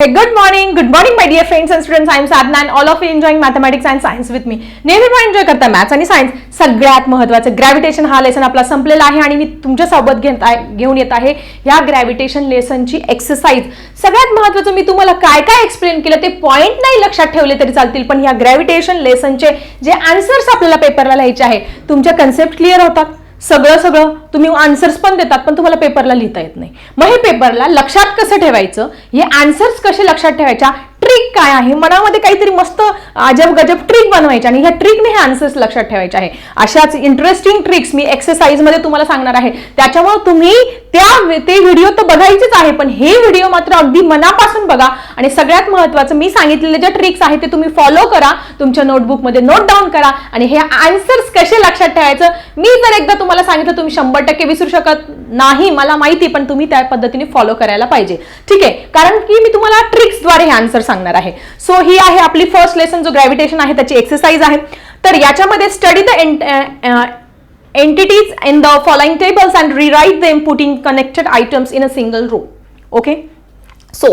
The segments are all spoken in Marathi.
Good morning good morning my dear friends and students I am Sadhana and all of you enjoying mathematics and science with me नेहमी पण एन्जॉय करता मॅथ्स आणि सायन्स सगळ्यात महत्त्वाचं ग्रॅव्हिटेशन हा लेसन आपला संपलेला आहे आणि मी तुमच्यासोबत घेत आहे घेऊन येत आहे या ग्रॅव्हिटेशन लेसनची एक्सरसाइज सगळ्यात महत्त्वाचं मी तुम्हाला काय काय एक्सप्लेन केलं ते पॉईंट नाही लक्षात ठेवले तरी चालतील पण या ग्रॅव्हिटेशन लेसनचे जे आन्सर्स आपल्याला पेपरला लिहायचे आहे तुमच्या कन्सेप्ट क्लिअर होतात? सगळं सगळं तुम्ही आन्सर्स पण देतात पण तुम्हाला पेपरला लिहिता येत नाही. मग हे पेपरला लक्षात कसं ठेवायचं? हे आन्सर्स कसे लक्षात ठेवायच्या? ट्रिक काय आहे? मनामध्ये काहीतरी मस्त अजब गजब ट्रिक बनवायची आणि ह्या ट्रिकने हे आन्सर्स लक्षात ठेवायचे आहे. अशाच इंटरेस्टिंग ट्रिक्स मी एक्सरसाइजमध्ये तुम्हाला सांगणार आहे. त्याच्यामुळे तुम्ही त्या ते व्हिडिओ तर बघायचेच आहे पण हे व्हिडिओ मात्र अगदी मनापासून बघा. आणि सगळ्यात महत्वाचं मी सांगितलेले जे ट्रिक्स आहेत ते तुम्ही फॉलो करा. तुमच्या नोटबुकमध्ये नोट डाऊन करा. आणि हे आन्सर्स कसे लक्षात ठेवायचं मी जर एकदा तुम्हाला सांगितलं तुम्ही शंभर टक्के विसरू शकत नाही मला माहिती पण तुम्ही त्या पद्धतीने फॉलो करायला पाहिजे. ठीक आहे? कारण की मी तुम्हाला ट्रिक्सद्वारे हे आन्सर सांगणार आहे. सो ही आहे आपली फर्स्ट लेसन जो ग्रॅव्हिटेशन आहे त्याची एक्सरसाइज आहे. तर याच्यामध्ये study the entities in the following tables and rewrite them putting connected items in a single row okay so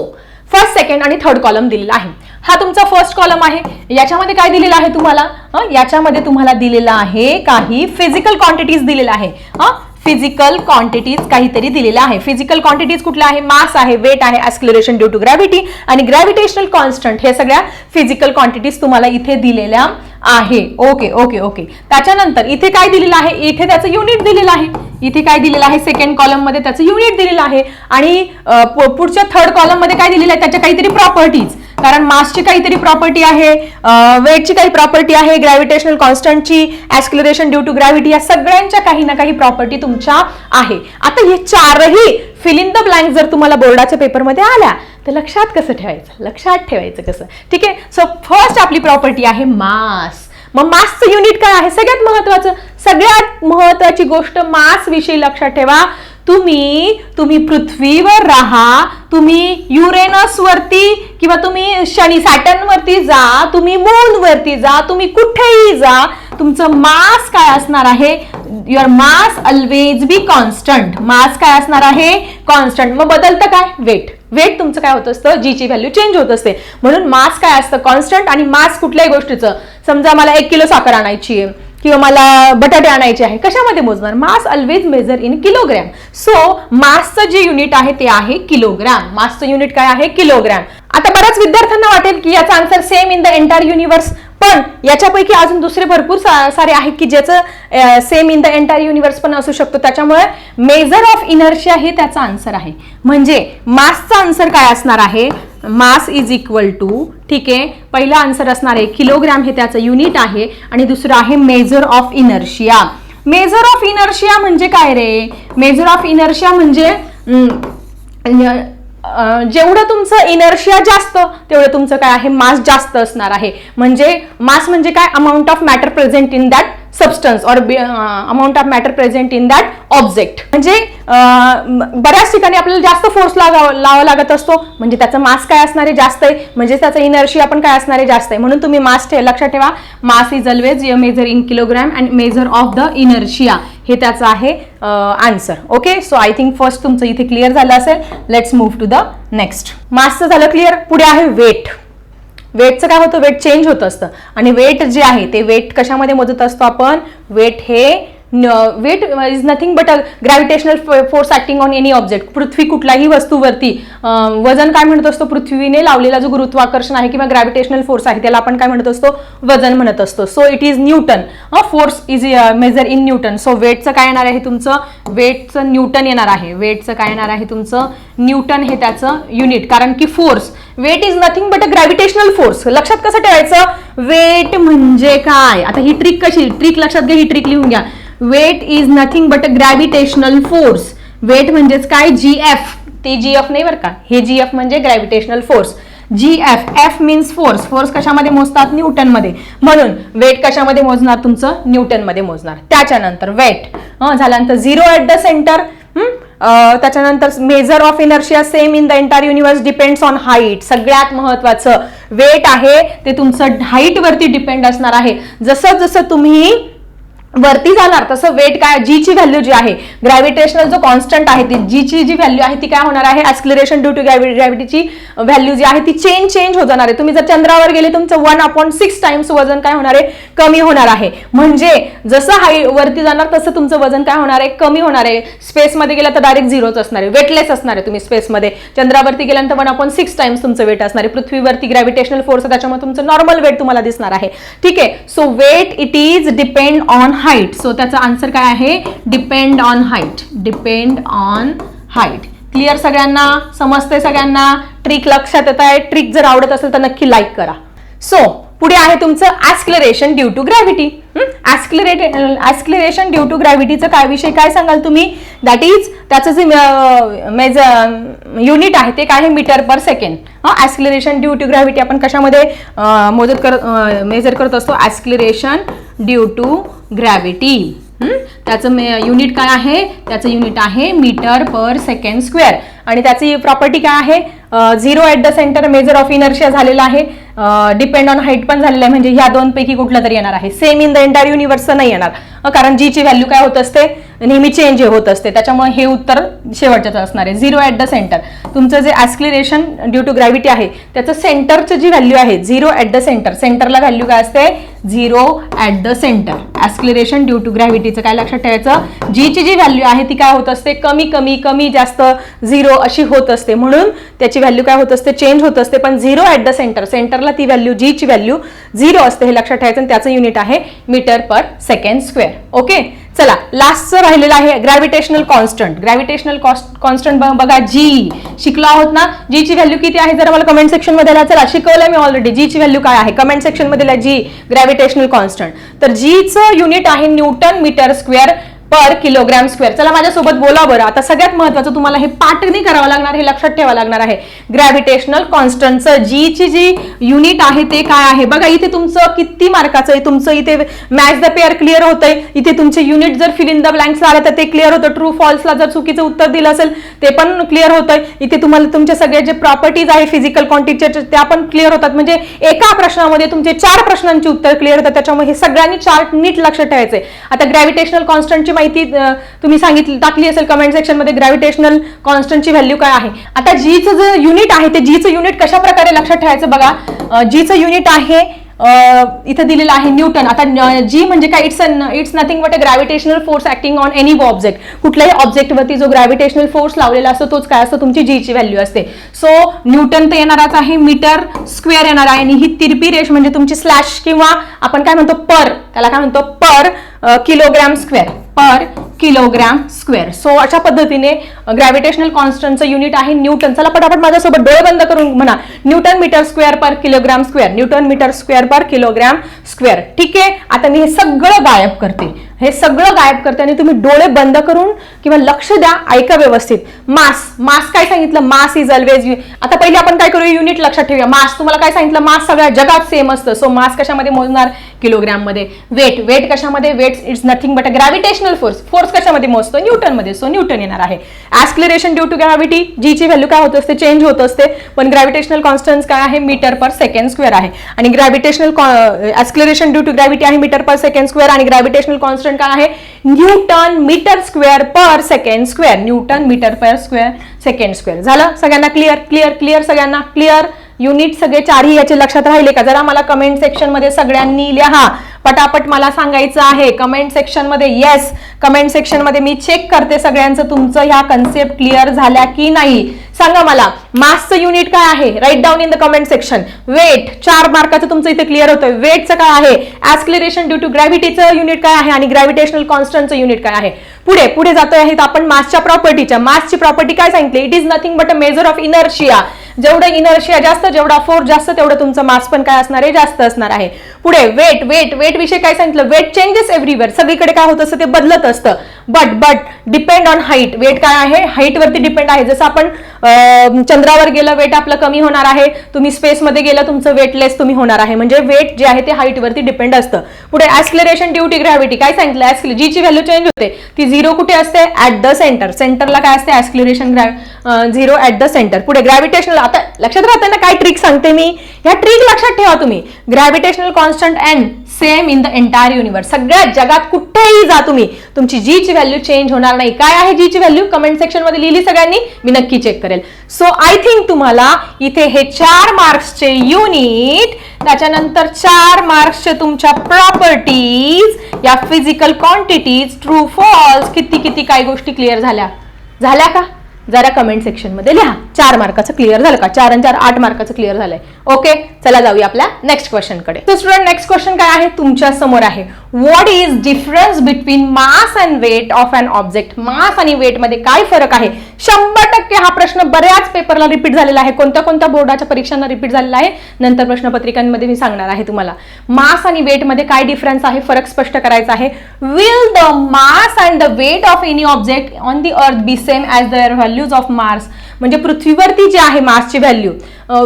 first second आणि थर्ड कॉलम दिलेला आहे. हा तुमचा फर्स्ट कॉलम आहे. याच्यामध्ये काय दिलेलं आहे तुम्हाला? याच्यामध्ये तुम्हाला दिलेला आहे काही फिजिकल क्वांटिटीज दिलेला आहे. फिजिकल क्वांटिटीज काहीतरी दिलेल्या आहे. फिजिकल क्वांटिटीज कुठल्या आहे? मास आहे वेट आहे ऍस्क्युलेशन ड्यू टू ग्रॅव्हिटी आणि ग्रॅव्हिटेशनल कॉन्स्टंट हे सगळ्या फिजिकल क्वांटिटीज तुम्हाला इथे दिलेल्या आहे. ओके ओके ओके त्याच्यानंतर इथे काय दिलेलं आहे? इथे त्याचं युनिट दिलेलं आहे. इथे काय दिलेलं आहे? सेकंड कॉलममध्ये त्याचं युनिट दिलेलं आहे. आणि पुढच्या थर्ड कॉलममध्ये काय दिलेलं आहे? त्याच्या काहीतरी प्रॉपर्टीज कारण मासची काहीतरी प्रॉपर्टी आहे वेटची काही प्रॉपर्टी आहे ग्रॅव्हिटेशनल कॉन्स्टंटची ऍस्क्युलेशन ड्यू टू ग्रॅव्हिटी या सगळ्यांच्या काही ना काही प्रॉपर्टी तुमच्या आहे. आता हे चारही फिल इन द ब्लँक जर तुम्हाला बोर्डाच्या पेपरमध्ये आल्या तर लक्षात कसं ठेवायचं? लक्षात ठेवायचं कसं? ठीक आहे? सो फर्स्ट आपली प्रॉपर्टी आहे मास मग मासचं युनिट काय आहे? सगळ्यात महत्वाचं सगळ्यात महत्वाची गोष्ट मास विषयी लक्षात ठेवा. तुम्ही तुम्ही पृथ्वीवर राहा तुम्ही युरेनसवरती किंवा तुम्ही शनी सॅटनवरती जा तुम्ही मूनवरती जा तुम्ही कुठेही जा तुमचं मास काय असणार आहे? Your mass always be constant mass काय असणार आहे? कॉन्स्टंट मग बदलतं काय? वेट वेट तुमचं काय होत असतं? जीची व्हॅल्यू चेंज होत असते. म्हणून मास काय असतं? कॉन्स्टंट आणि मास कुठल्याही गोष्टीचं. समजा मला एक किलो साखर आणायची आहे किंवा मला बटाटे आणायचे आहे कशामध्ये मोजणार? Mass always measure in kilogram so मासचं जे युनिट आहे ते आहे किलोग्रॅम मासचं युनिट काय आहे? किलोग्रॅम आता बऱ्याच विद्यार्थ्यांना वाटेल की याचा answer same in the entire universe पण याच्यापैकी अजून दुसरे भरपूर सा- सारे आहेत की ज्याचं same in the entire universe पण असू शकतो. त्याच्यामुळे मेजर ऑफ इनर्शिया हे त्याचा आन्सर आहे. म्हणजे मासचा आन्सर काय असणार आहे? मास इज इक्वल टू ठीक आहे पहिला आन्सर असणार आहे किलोग्रॅम हे त्याचं युनिट आहे आणि दुसरं आहे measure of inertia measure of inertia म्हणजे काय रे? मेजर ऑफ इनर्शिया म्हणजे जेवढं तुमचं इनर्शिया जास्त तेवढं तुमचं काय आहे? मास जास्त असणार आहे. म्हणजे मास म्हणजे काय? Amount of matter present in that substance or amount of matter present in that object म्हणजे बऱ्याच ठिकाणी आपल्याला जास्त फोर्स लागावा लावा लागत असतो. म्हणजे त्याचं मास काय असणारे जास्त आहे. म्हणजे त्याचं इनर्शिया पण काय असणारे जास्त आहे. म्हणून तुम्ही मास ठेवा लक्षात ठेवा. Mass is always measure in kilogram and measure of the inertia हे त्याचं आहे answer okay so I think first तुमचं इथे क्लिअर झालं असेल. Let's move to the next मासचं झालं क्लिअर पुढे आहे वेट वेटचं काय होतं? वेट चेंज होत असतं. आणि वेट जे आहे ते वेट कशामध्ये मोजत असतो आपण? वेट हे weight is nothing but a gravitational force acting on any object पृथ्वी कुठल्याही वस्तूवरती वजन काय म्हणत असतो? पृथ्वीने लावलेला जो गुरुत्वाकर्षण आहे किंवा ग्रॅव्हिटेशनल फोर्स आहे त्याला आपण काय म्हणत असतो? वजन म्हणत असतो. So it is newton force is measure in newton so वेटचं काय येणार आहे तुमचं? वेटचं न्यूटन येणार आहे. वेटचं काय येणार आहे तुमचं? न्यूटन हे त्याचं युनिट कारण की force weight is nothing but a gravitational force लक्षात कसं ठेवायचं? वेट म्हणजे काय? आता ही ट्रिक कशी? ट्रिक लक्षात घ्या ही ट्रिक लिहून घ्या. Weight is nothing but a gravitational force weight म्हणजेच काय? जी एफ ते जी एफ नाही बरं का? हे जी एफ म्हणजे gravitational force G F F means force force कशामध्ये मोजतात? न्यूटनमध्ये म्हणून वेट कशामध्ये मोजणार तुमचं? न्यूटनमध्ये मोजणार. त्याच्यानंतर वेट झाल्यानंतर झिरो ऍट द सेंटर त्याच्यानंतर measure of inertia same in the entire universe depends on height सगळ्यात महत्वाचं वेट आहे ते तुमचं हाईट वरती डिपेंड असणार आहे. जसं जसं तुम्ही वरती जाणार तसं वेट काय जी ची व्हॅल्यू जी आहे ग्रॅव्हिटेशनल जो कॉन्स्टंट आहे ती जी ची जी व्हॅल्यू आहे ती काय होणार आहे? ऍक्सिलरेशन ड्यू टू ग्रॅव्हिटीची व्हॅल्यू जी आहे ती चेंज चेंज होत जाणार आहे. तुम्ही जर चंद्रावर गेले तुमचं वन अपॉइंट सिक्स टाइम्स वजन काय होणार आहे? कमी होणार आहे. म्हणजे जसं हाय वरती जाणार तसं तुमचं वजन काय होणार आहे? कमी होणार आहे. स्पेसमध्ये गेलं तर डायरेक्ट झिरोच असणार आहे. वेटलेस असणार आहे तुम्ही स्पेसमध्ये चंद्रावरती गेल्यानंतर वन अपॉइंट सिक्स टाइम्स तुमचं वेट असणार आहे. पृथ्वीवरती ग्रॅव्हिटेशनल फोर्स त्याच्यामुळे तुमचं नॉर्मल वेट तुम्हाला दिसणार आहे. ठीक आहे. So weight it is depend on height so त्याचा आन्सर काय आहे? Depend on height depend on height clear सगळ्यांना? समजते सगळ्यांना? ट्रिक लक्षात येत आहे. ट्रिक जर आवडत असेल तर नक्की लाईक करा. सो पुढे आहे तुमचं acceleration due to gravity accelerate acceleration due to ग्रॅव्हिटीचं काय विषय? काय सांगाल तुम्ही? दॅट इज त्याचं जे मेज युनिट आहे ते काय आहे? मीटर पर सेकंड हा? ऍस्क्लरेशन ड्यू टू ग्रॅव्हिटी आपण कशामध्ये मोजत कर मेजर करत असतो? ऍस्क्लरेशन ड्यू टू ग्रॅव्हिटी त्याचं युनिट काय आहे? त्याचं युनिट आहे मीटर पर सेकंड स्क्वेअर आणि त्याची प्रॉपर्टी काय आहे? Zero at the centre measure of inertia झालेला आहे. डिपेंड ऑन हाईट पण झालेलं आहे. म्हणजे ह्या दोन पैकी कुठलं तरी येणार आहे. सेम इन द एंटायर युनिव्हर्सचं नाही येणार. कारण जी ची व्हॅल्यू काय होत असते? नेहमी चेंज होत असते. त्याच्यामुळे हे उत्तर शेवटच्याच असणार आहे. झिरो ॲट द सेंटर तुमचं जे ॲस्क्लिरेशन ड्यू टू ग्रॅव्हिटी आहे त्याचं सेंटरचं जी व्हॅल्यू आहे झिरो ॲट द सेंटर सेंटरला व्हॅल्यू काय असते? Zero at the centre acceleration due to ग्रॅव्हिटीचं काय लक्षात ठेवायचं? जी ची जी व्हॅल्यू आहे ती काय होत असते? कमी कमी कमी जास्त झिरो अशी होत असते. म्हणून त्याची व्हॅल्यू काय होत असते? चेंज होत असते. पण झिरो ॲट द सेंटर सेंटरला ती व्हॅल्यू जी ची व्हॅल्यू झिरो असते हे लक्षात ठेवायचं. आणि त्याचं युनिट आहे metre per second square okay चला लास्टचं राहिलेलं आहे ग्रॅव्हिटेशनल कॉन्स्टंट ग्रॅव्हिटेशनल कॉन्स्टंट बघा जी शिकलो आहोत ना? जी ची व्हॅल्यू किती आहे? जरा मला कमेंट सेक्शनमध्ये लिहा. चला शिकवलंय मी ऑलरेडी जी ची व्हॅल्यू काय आहे? कमेंट सेक्शनमध्ये लिहा जी ग्रॅव्हिटेशनल कॉन्स्टंट तर जीचं युनिट आहे newton metre square per kilogram square चला माझ्यासोबत बोला बरं. आता सगळ्यात महत्वाचं तुम्हाला हे पाटणी करावं लागणार हे लक्षात ठेवावं लागणार आहे. ग्रॅव्हिटेशनल कॉन्स्टंटचं जी ची जी युनिट आहे ते काय आहे? बघा इथे तुमचं किती मार्काचं आहे. तुमचं इथे मॅच द पेअर क्लिअर होतंय. इथे तुमचे युनिट जर फिल इन द ब्लँक्स आलं तर ते क्लिअर होतं. ट्रू फॉल्सला जर चुकीचं उत्तर दिलं असेल ते पण क्लिअर होतंय. इथे तुम्हाला तुमचे सगळे जे प्रॉपर्टीज आहे फिजिकल क्वांटिटीचे त्या पण क्लिअर होतात. म्हणजे एका प्रश्नामध्ये तुमचे चार प्रश्नांची उत्तर क्लिअर होतात. त्याच्यामुळे हे सगळ्यांनी चार्ट नीट लक्षात ठेवायचे आता ग्रॅव्हिटेशनल कॉन्स्टंटची माहिती तुम्ही सांगितली टाकली असेल कमेंट सेक्शनमध्ये ग्रॅव्हिटेशनल कॉन्स्टंटची व्हॅल्यू काय आहे. आता जीचं जे युनिट आहे ते जीचं युनिट कशा प्रकारे लक्षात ठेवायचं बघा. जीचं युनिट आहे इथं दिलेलं आहे न्यूटन. आता जी म्हणजे काय? It's it's nothing but a gravitational force acting on any object कुठल्याही ऑब्जेक्टवरती जो ग्रॅव्हिटेशनल फोर्स लावलेला असतो तोच काय असतो? तुमची जीची व्हॅल्यू असते. सो न्यूटन तर येणारच आहे मीटर स्क्वेअर येणार आहे आणि ही तिरपी रेष म्हणजे तुमची स्लॅश किंवा आपण काय म्हणतो पर त्याला काय म्हणतो? Per kilogram square per kilogram square. So अशा पद्धतीने ग्रॅव्हिटेशनल कॉन्स्टंटचं युनिट आहे न्यूटन. चला पटापट माझ्यासोबत डोळे बंद करून म्हणा. Newton metre square per kilogram square. Newton metre square per kilogram square. ठीक आहे? आता मी हे सगळं गायब करते हे सगळं गायब करते आणि तुम्ही डोळे बंद करून किंवा लक्ष द्या ऐका व्यवस्थित. मास मास काय सांगितलं? मास इज ऑलवेज आता पहिले आपण काय करूया? युनिट लक्षात ठेवूया. मास तुम्हाला काय सांगितलं? मास सगळ्या जगात सेम असतं. सो मास कशामध्ये मोजणार? किलोग्राममध्ये वेट वेट कशामध्ये? Weight it's nothing but a gravitational force force कशामध्ये मोजतो? न्यूटनमध्ये सो न्यूटन येणार आहे. Acceleration due to gravity G ची व्हॅल्यू काय होत असते? चेंज होत असते. पण ग्रॅव्हिटेशनल कॉन्स्टन्स काय आहे? मीटर पर सेकंड स्क्वेअर आहे. आणि gravitational acceleration due to gravity आहे मीटर पर सेकंड स्क्वेअर आणि ग्रॅव्हिटेशनल कॉन्स्टंट काय आहे? Newton metre square per second square. Newton metre per square second square. झालं? सगळ्यांना क्लिअर क्लिअर क्लिअर सगळ्यांना? क्लिअर युनिट सगळे चारही याचे लक्षात राहिले का? जरा मला कमेंट सेक्शनमध्ये सगळ्यांनी लिहा. पटापट मला सांगायचं आहे. कमेंट सेक्शनमध्ये येस कमेंट सेक्शनमध्ये मी चेक करते सगळ्यांचं. तुमचं ह्या कन्सेप्ट क्लिअर झाल्या की नाही? सांगा मला मासचं युनिट काय आहे? Write down in the comment section weight चार मार्काचं तुमचं इथे क्लिअर होतं वेटचं काय आहे? ऍस्क्लेरेशन ड्यू टू ग्रॅव्हिटीचं युनिट काय आहे आणि ग्रॅव्हिटेशनल कॉन्स्टंटचं युनिट काय आहे? पुढे पुढे जातोय आहेत आपण मासच्या प्रॉपर्टीच्या मासची प्रॉपर्टी काय सांगितली? It is nothing but a measure of inertia जेवढं इनर्शिया जास्त जेवढा फोर्स जास्त तेवढं तुमचं मास पण काय असणार आहे? जास्त असणार आहे. पुढे वेट वेट वेट विषय काय सांगितलं? वेट चेंजेस एव्हरीवेअर सगळीकडे काय होत असतं? ते बदलत असतं. But but depend on height weight काय आहे? हाईट वरती डिपेंड आहे. जसं आपण चंद्रावर गेलं वेट आपलं कमी होणार आहे. तुम्ही स्पेसमध्ये गेलं तुमचं वेट लेस तुम्ही होणार आहे. म्हणजे वेट जे आहे ते हाईट वरती डिपेंड असतं. पुढे ऍस्क्लरेशन ड्यू टू ग्रॅव्हिटी काय सांगितलं ऍस्क्ल जी ची व्हॅल्यू चेंज होते ती झिरो कुठे असते? ऍट द सेंटर सेंटरला काय असते? Acceleration zero at the centre पुढे ग्रॅव्हिटेशनल आता लक्षात राहते ना काय ट्रिक सांगते मी? ह्या ट्रिक लक्षात ठेवा तुम्ही. Gravitational constant and same in the entire universe सगळ्या जगात कुठेही जा तुम्ही. तुमची जी ची व्हॅल्यू चेंज होणार नाही. काय आहे जी ची व्हॅल्यू कमेंट सेक्शनमध्ये लिहिली सगळ्यांनी. मी नक्की चेक करेल. सो आय थिंक तुम्हाला इथे हे चार मार्क्सचे युनिट त्याच्यानंतर चार मार्क्सचे तुमच्या प्रॉपर्टीज या फिजिकल क्वांटिटीज ट्रू फॉल्स किती किती काय गोष्टी क्लिअर झाल्या? झाल्या का? जरा कमेंट सेक्शनमध्ये लिहा. चार मार्काचं क्लिअर झालं का? चार आणि चार आठ मार्काचं क्लिअर झालंय. ओके चला जाऊया आपल्या नेक्स्ट क्वेश्चनकडे. तर स्टुडंट नेक्स्ट क्वेश्चन काय आहे? तुमच्यासमोर आहे. What is difference between mass and weight of an object mass आणि वेटमध्ये काय फरक आहे? शंभर टक्के हा प्रश्न बऱ्याच पेपरला रिपीट झालेला आहे. कोणत्या कोणत्या बोर्डाच्या परीक्षांना रिपीट झालेला आहे? नंतर प्रश्नपत्रिकांमध्ये मी सांगणार आहे तुम्हाला. मास आणि वेटमध्ये काय डिफरन्स आहे? फरक स्पष्ट करायचा आहे. Will the mass and the weight of any object on the earth be same as the values of Mars म्हणजे पृथ्वीवरती जे आहे मासची value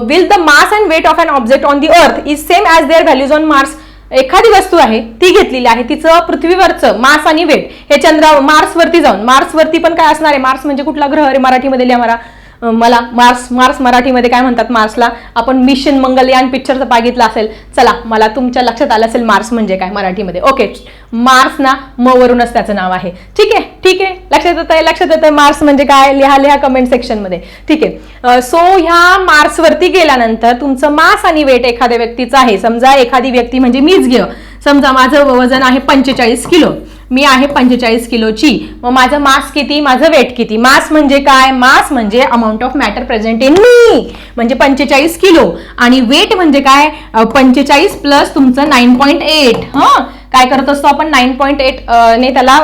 will the mass and weight of an object on the earth is same as their values on Mars एखादी वस्तू आहे ती घेतलेली आहे तिचं पृथ्वीवरचं मास आणि वेट हे चंद्रा मार्सवरती जाऊन मार्सवरती पण काय असणार आहे? मार्स म्हणजे कुठला ग्रह? रे मराठीमध्ये लिहा मला. मला मार्स मार्स मराठीमध्ये काय म्हणतात मार्सला आपण मिशन मंगलयान पिक्चरचं बघितलं असेल. चला मला तुमच्या लक्षात आलं असेल मार्स म्हणजे काय मराठीमध्ये. ओके मार्स ना म वरूनच त्याचं नाव आहे. ठीक आहे ठीक आहे. लक्षात येत आहे लक्षात येत आहे मार्स म्हणजे काय? लिहा लिहा कमेंट सेक्शनमध्ये ठीक आहे. सो ह्या मार्सवरती गेल्यानंतर तुमचं मास आणि वेट एखाद्या व्यक्तीचं आहे. समजा एखादी व्यक्ती म्हणजे मीच घेऊ समजा माझं वजन आहे पंचेचाळीस किलो. मी आहे पंचेचाळीस किलोची. मग माझं मास किती? माझं वेट किती? मास म्हणजे काय? मास म्हणजे amount of matter present in मी म्हणजे पंचेचाळीस किलो. आणि वेट म्हणजे काय? पंचेचाळीस प्लस तुमचं नाईन पॉईंट एट हं? काय करत असतो आपण? नाईन पॉईंट एट ने त्याला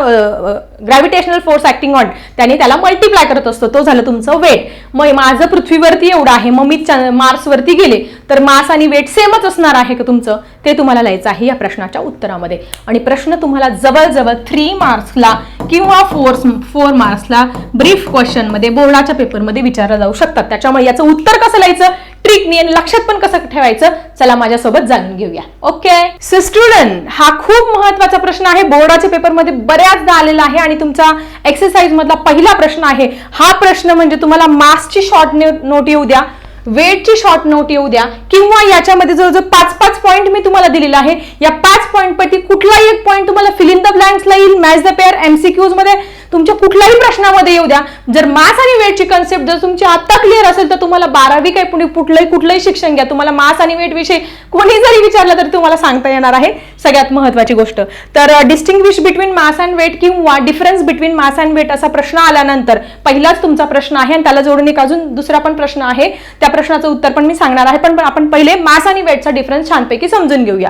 ग्रॅव्हिटेशनल फोर्स ऍक्टिंग ऑन त्याने त्याला मल्टिप्लाय करत असतो. तो झालं तुमचं वेट मग माझं पृथ्वीवरती एवढं आहे. मग मी मार्सवरती गेले. तर मास आणि वेट सेमच असणार आहे का तुमचं? ते तुम्हाला लिहायचं आहे या प्रश्नाच्या उत्तरामध्ये. आणि प्रश्न तुम्हाला जवळजवळ थ्री मार्क्सला किंवा फोर फोर मार्क्सला ब्रीफ क्वेश्चनमध्ये बोर्डाच्या पेपरमध्ये विचारलं जाऊ शकतात. त्याच्यामुळे याचं उत्तर कसं लिहायचं? ट्रिकनी आणि लक्षात पण कसं ठेवायचं? चला माझ्यासोबत जाणून घेऊया. ओके सो स्टुडंट हा खूप महत्त्वाचा प्रश्न आहे. बोर्डाच्या पेपरमध्ये बऱ्याचदा आलेला आहे. आणि तुमचा एक्सरसाइज मधला पहिला प्रश्न आहे. हा प्रश्न म्हणजे तुम्हाला मासची शॉर्ट नोट येऊ द्या वेटची शॉर्ट नोट येऊ द्या किंवा याच्यामध्ये जवळजवळ पाच पाच पॉईंट मी तुम्हाला दिलेला आहे. या पाच पॉईंट पैकी कुठलाही एक पॉईंट तुम्हाला फिलिंग द ब्लँक्सला येईल मॅच द पेअर एमसीक्यूजमध्ये. तुमच्या कुठल्याही प्रश्नामध्ये येऊ द्या. जर मास आणि वेटची कन्सेप्ट जर तुमची आता क्लिअर असेल तर तुम्हाला बारावी काय पुढे कुठलंही कुठलंही शिक्षण घ्या. तुम्हाला मास आणि वेट विषयी कोणी जरी विचारलं तरी तुम्हाला सांगता येणार आहे. सगळ्यात महत्वाची गोष्ट. तर distinguish between mass and weight किंवा difference between mass and weight असा प्रश्न आल्यानंतर पहिलाच तुमचा प्रश्न आहे आणि त्याला जोडून एक अजून दुसरा पण प्रश्न आहे. त्या प्रश्नाचं उत्तर पण मी सांगणार आहे पण आपण पहिले मास आणि वेटचा डिफरन्स छानपैकी समजून घेऊया.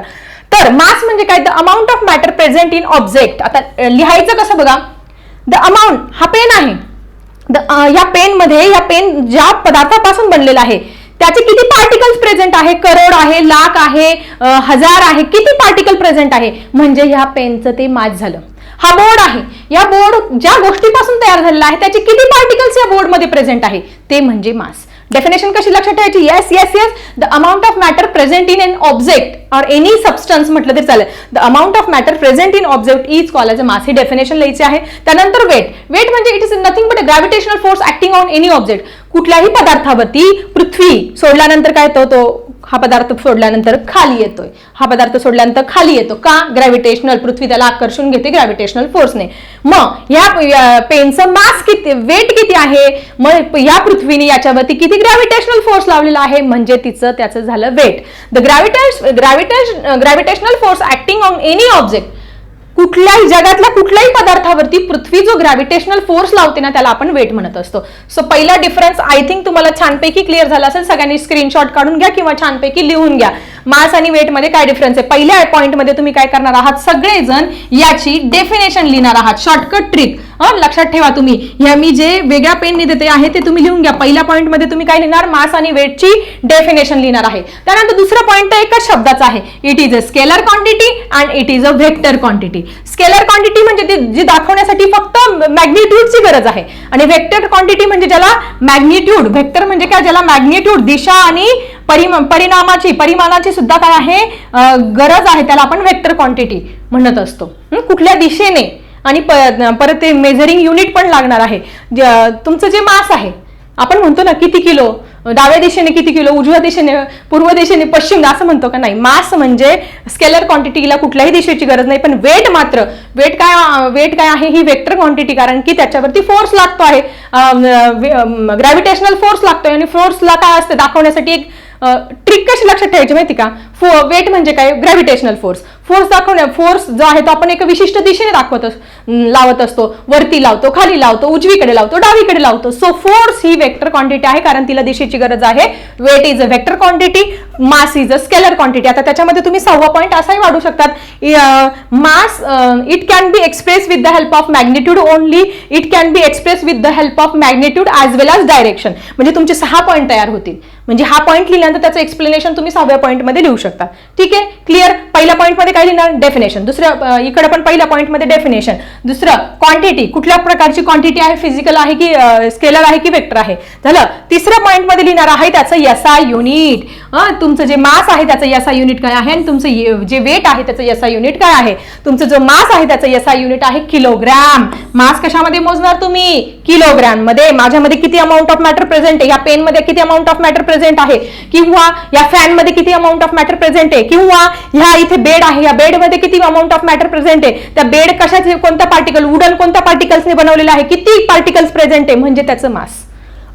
तर मास म्हणजे काय? The amount of matter present in object आता लिहायचं कसं बघा? द अमाऊंट हा पेन आहे. द uh, या पेनमध्ये या पेन ज्या पदार्थापासून बनलेला आहे त्याचे किती पार्टिकल्स प्रेझेंट आहे? करोड आहे लाख आहे हजार आहे किती पार्टिकल प्रेझेंट आहे? म्हणजे ह्या पेनचं ते मॅच झालं. हा बोर्ड आहे. या बोर्ड ज्या गोष्टीपासून तयार झालेला आहे त्याचे किती पार्टिकल्स या बोर्डमध्ये प्रेझेंट आहे? ते म्हणजे मास डेफिनेशन कशी लक्षात ठेवायची? Yes yes yes the amount of matter present in an object or any substance म्हटलं तरी चालेल. The amount of matter present in object is call as a mass definition लिहायचे आहे. त्यानंतर वेट वेट म्हणजे it is nothing but a gravitational force acting on any object कुठल्याही पदार्थावरती पृथ्वी सोडल्यानंतर काय येतो? तो हा पदार्थ सोडल्यानंतर खाली येतोय. हा पदार्थ सोडल्यानंतर खाली येतो. का? ग्रॅव्हिटेशनल पृथ्वी त्याला आकर्षून घेते ग्रॅव्हिटेशनल फोर्सने मग या पेनचं मास किती वेट किती आहे? मग या पृथ्वीने याच्यावरती किती ग्रॅव्हिटेशनल फोर्स लावलेला आहे? म्हणजे तिचं त्याचं झालं weight the gravitation gravitation gravitational force acting on any object कुठल्याही जगातल्या कुठल्याही पदार्थावरती पृथ्वी जो ग्रॅव्हिटेशनल फोर्स लावते ना त्याला आपण वेट म्हणत असतो. सो पहिला डिफरन्स आय थिंक तुम्हाला छानपैकी क्लिअर झाला असेल. सगळ्यांनी स्क्रीनशॉट काढून घ्या किंवा छानपैकी लिहून घ्या. मास आणि वेटमध्ये काय डिफरन्स आहे? पहिल्या पॉईंटमध्ये तुम्ही काय करणार आहात? सगळेजण याची डेफिनेशन लिहिणार आहात. शॉर्टकट ट्रिक लक्षात ठेवा तुम्ही. ह्या मी जे वेगळ्या पेनने देते आहे ते तुम्ही लिहून घ्या. पहिल्या पॉईंटमध्ये तुम्ही काय लिहिणार? मास आणि वेटची डेफिनेशन लिहिणार आहे. त्यानंतर दुसरा पॉईंट एकच शब्दाचा आहे. It is a scalar quantity and it is a vector quantity scalar quantity म्हणजे जी दाखवण्यासाठी फक्त मॅग्निट्यूडची गरज आहे. आणि व्हेक्टर क्वांटिटी म्हणजे ज्याला मॅग्निट्यूड व्हेक्टर म्हणजे काय? ज्याला मॅग्निट्यूड दिशा आणि परिम परिणामाची परिमाणाची सुद्धा काय आहे? गरज आहे. त्याला आपण व्हेक्टर क्वांटिटी म्हणत असतो. कुठल्या दिशेने? आणि परत ते मेजरिंग युनिट पण लागणार आहे. तुमचं जे मास आहे आपण म्हणतो ना किती किलो? डाव्या दिशेने किती किलो? उजव्या दिशेने पूर्व दिशेने पश्चिम असं म्हणतो का नाही? मास म्हणजे स्केलर क्वांटिटीला कुठल्याही दिशेची गरज नाही. पण वेट मात्र वेट काय वेट काय आहे? ही वेक्टर क्वांटिटी कारण की त्याच्यावरती फोर्स लागतो आहे. ग्रॅव्हिटेशनल फोर्स लागतोय. आणि फोर्सला काय असतं? दाखवण्यासाठी एक ट्रिक कशी लक्षात ठेवायची माहिती का? फो वेट म्हणजे काय? ग्रॅव्हिटेशनल फोर्स फोर्स दाखवण्या फोर्स जो आहे तो आपण एका विशिष्ट दिशेने दाखवत अस- लावत असतो. वरती लावतो खाली लावतो उजवीकडे लावतो डावीकडे लावतो. सो फोर्स ही वेक्टर क्वांटिटी आहे कारण तिला दिशेची गरज आहे. Weight is a vector quantity mass is a scalar quantity आता त्याच्यामध्ये तुम्ही सहावा पॉईंट असाही वाढू शकतात. Mass it can be express with the help of magnitude only it can be express with the help of magnitude as well as direction म्हणजे तुमचे सहा पॉईंट तयार होतील. म्हणजे हा पॉईंट लिहिल्यानंतर त्याचं एक्सप्लेनेशन तुम्ही सहाव्या पॉईंटमध्ये लिहू शकता. ठीक आहे? क्लिअर पहिल्या पॉईंटमध्ये काय लिहिणार? डेफिनेशन दुसरं इकडे पण पहिल्या पॉईंटमध्ये डेफिनेशन दुसरं क्वांटिटी कुठल्या प्रकारची क्वांटिटी आहे? फिजिकल आहे की स्केलर आहे की वेक्टर आहे? झालं? तिसऱ्या पॉईंटमध्ये लिहिणार आहे त्याचं यसा युनिट तुमचं जे मास आहे त्याचं यसा युनिट काय आहे? आणि तुमचं जे वेट आहे त्याचं यसा युनिट काय आहे? तुमचं जो मास आहे त्याचं यसा युनिट आहे किलोग्रॅम मास कशामध्ये मोजणार तुम्ही? किलोग्रॅममध्ये. माझ्यामध्ये किती अमाऊंट ऑफ मॅटर प्रेझेंट आहे? या पेन मध्ये किती अमाऊंट ऑफ मॅटर प्रेझेंट आहे? किंवा या फॅनमध्ये किती अमाऊंट ऑफ मॅटर प्रेझेंट आहे. किंवा ह्या इथे बेड आहे या बेडमध्ये किती अमाऊंट ऑफ मॅटर प्रेझेंट आहे त्या बेड कशाचे कोणत्या पार्टिकल वुडन कोणत्या पार्टिकल्सने बनवलेलं आहे किती पार्टिकल्स प्रेझेंट आहे म्हणजे त्याचं mass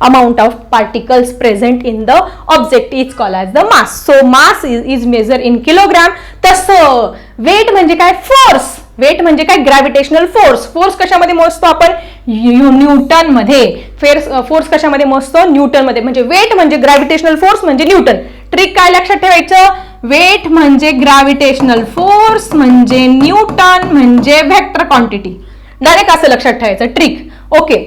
amount of particles present in the object is called as the mass. So mass is, is measured in kilogram. तसं वेट म्हणजे काय? फोर्स वेट म्हणजे काय? ग्रॅव्हिटेशनल फोर्स फोर्स कशामध्ये मोजतो आपण? न्यूटनमध्ये. फेर्स फोर्स कशामध्ये मोजतो? न्यूटनमध्ये. म्हणजे वेट म्हणजे ग्रॅव्हिटेशनल फोर्स म्हणजे न्यूटन. ट्रिक काय लक्षात ठेवायचं? वेट म्हणजे ग्रॅव्हिटेशनल फोर्स म्हणजे न्यूटन म्हणजे व्हेक्टर क्वांटिटी. डायरेक्ट असं लक्षात ठेवायचं. Trick okay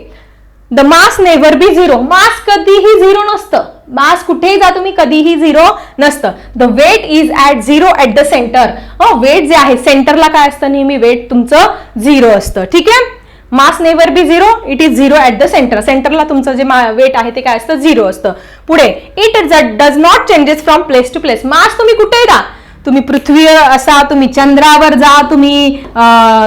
the mass never be zero mass कधीही झिरो नसतं. मास कुठेही जा तुम्ही कधीही झिरो नसतं. The weight is at zero at the centre weight जे आहे सेंटरला काय असतं नेहमी? वेट तुमचं झिरो असतं. ठीक आहे? Mass never be zero it is zero at the centre सेंटरला तुमचं जे वेट आहे ते काय असतं? झिरो असतं. पुढे it does not changes from place to place Mars तुम्ही कुठे जा तुम्ही पृथ्वीवर असा तुम्ही चंद्रावर जा तुम्ही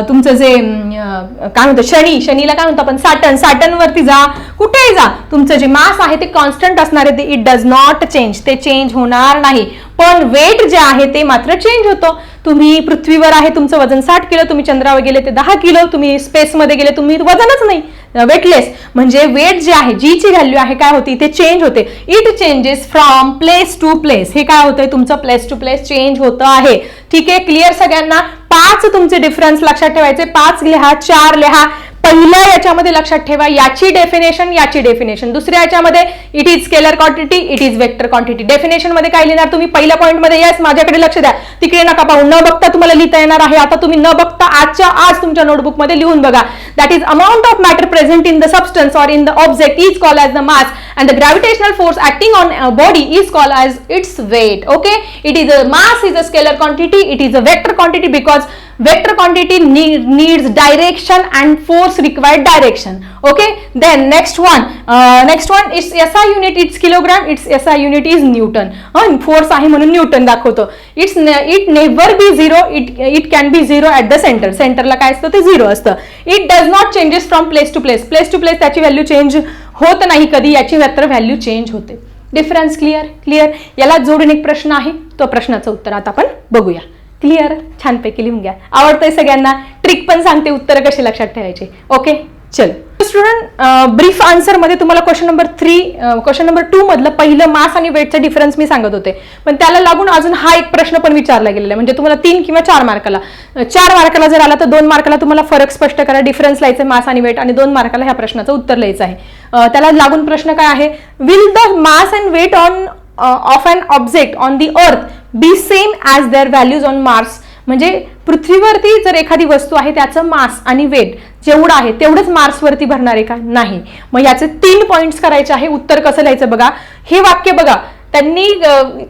तुमचं जे काय म्हणतो शनी शनीला काय म्हणतो आपण? साटन साटनवरती जा. कुठेही जा तुमचं जे मास आहे ते कॉन्स्टंट असणार आहे ते इट डज नॉट चेंज ते चेंज होणार नाही. पण वेट जे आहे ते मात्र चेंज होतं. तुम्ही पृथ्वीवर आहे तुमचं वजन साठ किलो तुम्ही चंद्रावर गेले ते दहा किलो तुम्ही स्पेसमध्ये गेले तुम्ही वजनच नाही. वेटलेस म्हणजे वेट जे आहे जी ची व्हॅल्यू आहे काय होती? ते चेंज होते. It changes from place to place हे काय होतंय? तुमचं प्लेस टू प्लेस चेंज होतं आहे. ठीक आहे? क्लिअर सगळ्यांना? पाच तुमचे डिफरन्स लक्षात ठेवायचे. पाच लिहा चार लिहा. पहिल्या याच्यामध्ये लक्षात ठेवा याची डेफिनेशन याची डेफिनेशन दुसऱ्या याच्यामध्ये it is scalar quantity it is vector quantity डेफिनेशनमध्ये काय लिहिणार तुम्ही? पहिल्या पॉईंटमध्ये येस माझ्याकडे लक्ष द्या. तिकडे नका पाहू. न बघता तुम्हाला लिहिता येणार आहे. आता तुम्ही न बघता आजच्या आज तुमच्या नोटबुकमध्ये लिहून बघा. That is amount of matter present in the substance or in the object is call as the mass and the gravitational force acting on body is call called it's weight okay it is a mass is a scalar quantity it is a vector quantity because vector quantity need, needs direction and force required direction. Okay? Then next one uh, next one its SI unit it's kilogram its SI unit is newton. Uh, force आहे म्हणून न्यूटन दाखवतो. It's it never be zero it it can be zero at the center सेंटरला काय असतं? ते झिरो असतं. It does not changes from place to place place to place त्याची व्हॅल्यू चेंज होत नाही कधी. याची मात्र व्हॅल्यू चेंज होते. डिफरन्स क्लिअर क्लिअर याला जोडून एक प्रश्न आहे. तो प्रश्नाचं उत्तर आता आपण बघूया. क्लिअर छानपैकी लिहून घ्या. आवडतंय सगळ्यांना? ट्रिक पण सांगते उत्तर कशी लक्षात ठेवायची. ओके चल. स्टुडंट ब्रीफ आन्सरमध्ये तुम्हाला question number three question number two मधलं पहिलं मास आणि वेटचा डिफरन्स मी सांगत होते. पण त्याला लागून अजून हा एक प्रश्न पण विचारला गेलेला आहे. म्हणजे तुम्हाला तीन किंवा चार मार्काला. चार मार्काला जर आला तर दोन मार्काला तुम्हाला फरक स्पष्ट करा. डिफरन्स लिहायचं आहे मास आणि वेट आणि दोन मार्काला ह्या प्रश्नाचं उत्तर लिहायचं आहे. त्याला लागून प्रश्न काय आहे? Will the mass and weight on of an object on the earth be same as their values on Mars म्हणजे पृथ्वीवरती जर एखादी वस्तू आहे त्याचं मास आणि वेट जेवढं आहे तेवढंच मार्सवरती भरणार आहे का? नाही. मग याचे तीन पॉईंट्स करायचे आहे. उत्तर कसं लिहायचं बघा? हे वाक्य बघा. त्यांनी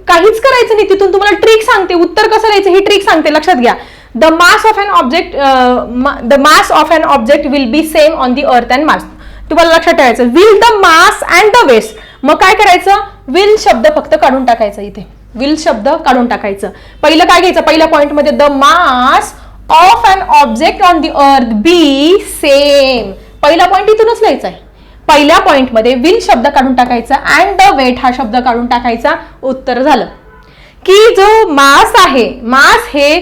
काहीच करायचं नाही. तिथून तुम्हाला ट्रिक सांगते. उत्तर कसं लिहायचं? ही ट्रिक सांगते. लक्षात घ्या. The mass of an object the mass of an object will be same on the earth and Mars तुम्हाला लक्षात ठेवायचं. Will the mass and the west मग काय करायचं? विल शब्द फक्त काढून टाकायचा इथे. विल शब्द काढून टाकायचं. पहिलं काय घ्यायचं? पहिल्या पॉइंटमध्ये the mass of an object on the earth be same पहिला पॉइंट इथूनच लिहायचा आहे पहिल्या पॉइंटमध्ये विल शब्द काढून टाकायचा अँड द वेट हा शब्द काढून टाकायचा. उत्तर झालं. की जो मास आहे मास हे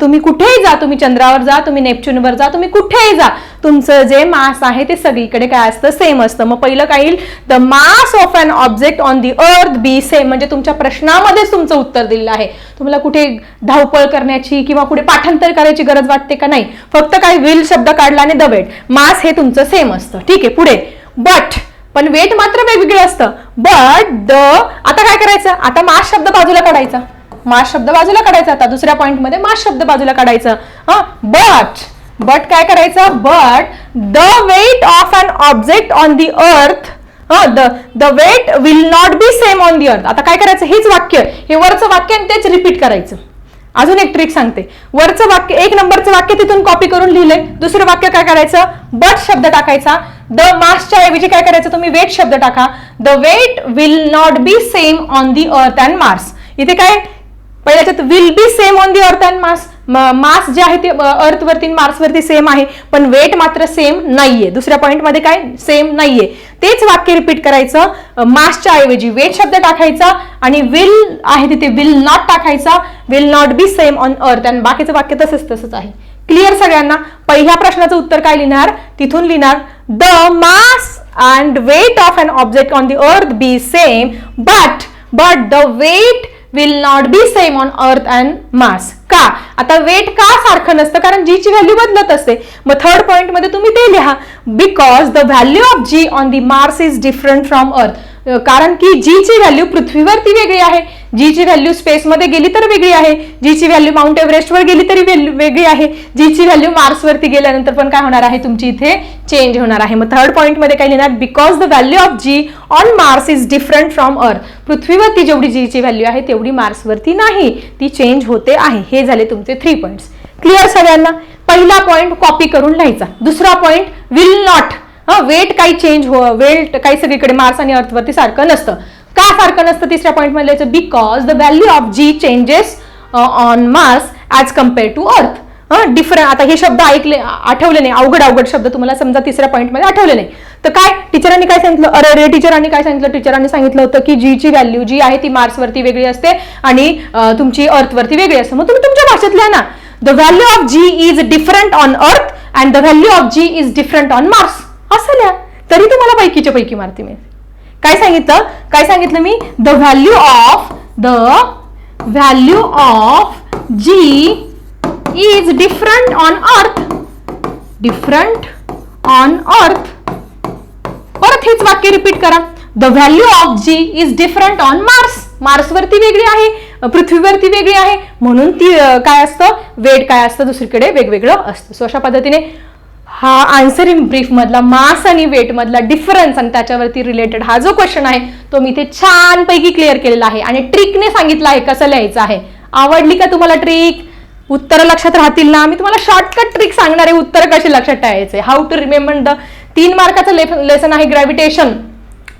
तुम्ही कुठेही जा तुम्ही चंद्रावर जा तुम्ही नेपच्यूनवर जा तुम्ही कुठेही जा तुमचं जे मास आहे ते सगळीकडे काय असतं सेम असतं. मग पहिलं काय येईल? The mass of an object on the earth be same म्हणजे तुमच्या प्रश्नामध्येच तुमचं उत्तर दिलेलं आहे. तुम्हाला कुठे धावपळ करण्याची किंवा कुठे पाठांतर करायची गरज वाटते का नाही? फक्त काय विल शब्द काढला आणि द वेट मास हे तुमचं सेम असतं. ठीक आहे पुढे. बट पण वेट मात्र वेगवेगळं असतं. बट द आता काय करायचं? आता मास शब्द बाजूला काढायचा. मास शब्द बाजूला काढायचा. आता दुसऱ्या पॉईंटमध्ये मास शब्द बाजूला काढायचं. हा? बट बट काय करायचं? But the weight of an object on the earth the the weight will not be same on the earth आता काय करायचं? हेच वाक्य. हे वरचं वाक्य आणि तेच रिपीट करायचं. अजून एक ट्रिक सांगते. वरचं वाक्य एक नंबरचं वाक्य तिथून कॉपी करून लिहिलंय दुसरं वाक्य काय करायचं? बट शब्द टाकायचा. द मासच्या ऐवजी काय करायचं तुम्ही? वेट शब्द टाका. The weight will not be same on the earth and Mars इथे काय? पहिल्याच्यात will be same on the earth and mass मास जे आहे ते अर्थवरती मार्सवरती सेम आहे. पण वेट मात्र सेम नाहीये. दुसऱ्या पॉईंटमध्ये काय? सेम नाहीये. तेच वाक्य रिपीट करायचं. मासच्या ऐवजी वेट शब्द टाकायचा आणि विल आहे तिथे विल नॉट टाकायचा. Will not be same on earth आणि बाकीचं वाक्य तसंच तसंच आहे. क्लिअर सगळ्यांना? पहिल्या प्रश्नाचं उत्तर काय लिहिणार? तिथून लिहिणार the mass and weight of an object on the earth be same but but the weight will not be same on earth and mars. का? आता वेट का सारखं नसतं? कारण जी ची व्हॅल्यू बदलत असते. मग थर्ड पॉइंटमध्ये तुम्ही ते लिहा. Because the value of G on the Mars is different from earth कारण की जी ची व्हॅल्यू पृथ्वीवरती वेगळी आहे. जी ची व्हॅल्यू स्पेसमध्ये गेली तर वेगळी आहे. जी ची व्हॅल्यू माउंट एव्हरेस्टवर गेली तरी वेगळी आहे. जी ची व्हॅल्यू मार्सवरती गेल्यानंतर पण काय होणार आहे? तुमची इथे चेंज होणार आहे. मग थर्ड पॉईंटमध्ये काय लिहिणार? Because the value of G on Mars is different from earth पृथ्वीवरती जेवढी जी ची व्हॅल्यू आहे तेवढी मार्सवरती नाही. ती चेंज होते आहे. हे झाले तुमचे थ्री पॉईंट्स क्लिअर सगळ्यांना? पहिला पॉईंट कॉपी करून लिहायचा. दुसरा पॉईंट विल नॉट हा वेट काही चेंज हो वेट काही सगळीकडे मार्स आणि अर्थवरती सारखं नसतं. का सारखं नसतं तिसऱ्या पॉईंटमध्ये लिहायचं? Because the value of G changes on Mars as compare to earth हां डिफरंट आता हे शब्द ऐकले आठवले नाही. अवघड अवघड शब्द तुम्हाला समजा तिसऱ्या पॉईंटमध्ये आठवले नाही. तर काय टीचरांनी काय सांगितलं? अरे अरे टीचरांनी काय सांगितलं? टीचरांनी सांगितलं होतं की जी ची व्हॅल्यू जी आहे ती मार्क्सवरती वेगळी असते आणि तुमची अर्थवरती वेगळी असते. मग तुम्ही तुमच्या भाषेत लिहा ना. The value of G is different on earth and the value of G is different on Mars असं लिहा. तरी तुम्हाला पैकीच्या पैकी मारते मी काय सांगितलं? काय सांगितलं मी? The value of the value of G is different on earth different on earth परत हेच वाक्य रिपीट करा. The value of G is different on Mars मार्सवरती वेगळी आहे. पृथ्वीवरती वेगळी आहे. म्हणून ती काय असतं? वेट काय असतं? दुसरीकडे वेगवेगळं असतं. सो अशा पद्धतीने हा आन्सर इन ब्रीफ मधला मास आणि वेट मधला डिफरन्स आणि त्याच्यावरती रिलेटेड हा जो क्वेश्चन आहे तो मी इथे छानपैकी क्लिअर केलेला आहे. आणि ट्रिकने सांगितलं आहे कसं लिहायचं आहे. आवडली का तुम्हाला ट्रिक उत्तर लक्षात राहतील ना? मी तुम्हाला शॉर्टकट ट्रिक सांगणार आहे उत्तर कसे लक्षात ठेवायचे? हाऊ टू रिमेंबर द तीन मार्काचं लेसन आहे ग्रॅव्हिटेशन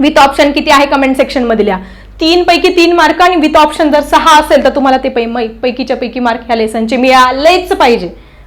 विथ ऑप्शन किती आहे कमेंट सेक्शन मधल्या लिहा तीन पैकी तीन मार्क आणि विथ ऑप्शन जर सहा असेल तर तुम्हाला ते पै पैकीच्या पैकी मार्क ह्या लेसनचे मिळालेच पाहिजे.